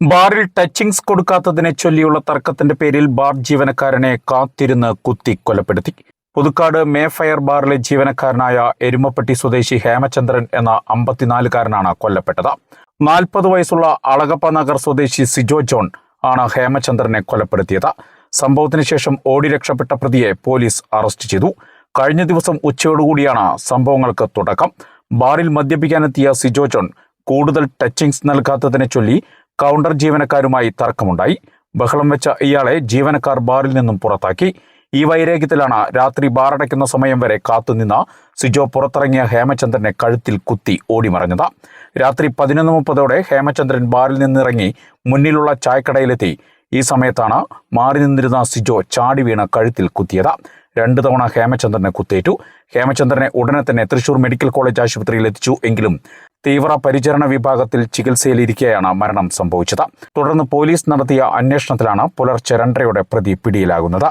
ബാറിൽ ടച്ചിങ്സ് കൊടുക്കാത്തതിനെ ചൊല്ലിയുള്ള തർക്കത്തിന്റെ പേരിൽ ബാർ ജീവനക്കാരനെ കാത്തിരുന്ന് കുത്തി കൊലപ്പെടുത്തി. പുതുക്കാട് മേഫയർ ബാറിലെ ജീവനക്കാരനായ എരുമപ്പെട്ടി സ്വദേശി ഹേമചന്ദ്രൻ എന്ന അമ്പത്തിനാലുകാരനാണ് കൊല്ലപ്പെട്ടത്. നാൽപ്പത് വയസ്സുള്ള അളകപ്പ നഗർ സ്വദേശി സിജോ ജോൺ ആണ് ഹേമചന്ദ്രനെ കൊലപ്പെടുത്തിയത്. സംഭവത്തിന് ശേഷം ഓടി രക്ഷപ്പെട്ട പ്രതിയെ പോലീസ് അറസ്റ്റ് ചെയ്തു. കഴിഞ്ഞ ദിവസം ഉച്ചയോടുകൂടിയാണ് സംഭവങ്ങൾക്ക് തുടക്കം. ബാറിൽ മദ്യപിക്കാനെത്തിയ സിജോ ജോൺ കൂടുതൽ ടച്ചിങ്സ് നൽകാത്തതിനെ ചൊല്ലി കൗണ്ടർ ജീവനക്കാരുമായി തർക്കമുണ്ടായി. ബഹളം വെച്ച ഇയാളെ ജീവനക്കാർ ബാറിൽ നിന്നും പുറത്താക്കി. ഈ വൈരാഗ്യത്തിലാണ് രാത്രി ബാറടയ്ക്കുന്ന സമയം വരെ കാത്തുനിന്ന സിജോ പുറത്തിറങ്ങിയ ഹേമചന്ദ്രനെ കഴുത്തിൽ കുത്തി ഓടിമറഞ്ഞത്. രാത്രി പതിനൊന്ന് മുപ്പതോടെ ഹേമചന്ദ്രൻ ബാറിൽ നിന്നിറങ്ങി മുന്നിലുള്ള ചായക്കടയിലെത്തി. ഈ സമയത്താണ് മാറി നിന്നിരുന്ന സിജോ ചാടി വീണ കഴുത്തിൽ കുത്തിയത്. രണ്ടു തവണ ഹേമചന്ദ്രനെ കുത്തേറ്റു. ഹേമചന്ദ്രനെ ഉടനെ തന്നെ തൃശൂർ മെഡിക്കൽ കോളേജ് ആശുപത്രിയിൽ എത്തിച്ചു. എങ്കിലും തീവ്ര പരിചരണ വിഭാഗത്തിൽ ചികിത്സയിലിരിക്കെയാണ് മരണം സംഭവിച്ചത്. തുടർന്ന് പോലീസ് നടത്തിയ അന്വേഷണത്തിലാണ് പുലർച്ചെ രണ്ടരയുടെ പ്രതി പിടിയിലാകുന്നത്.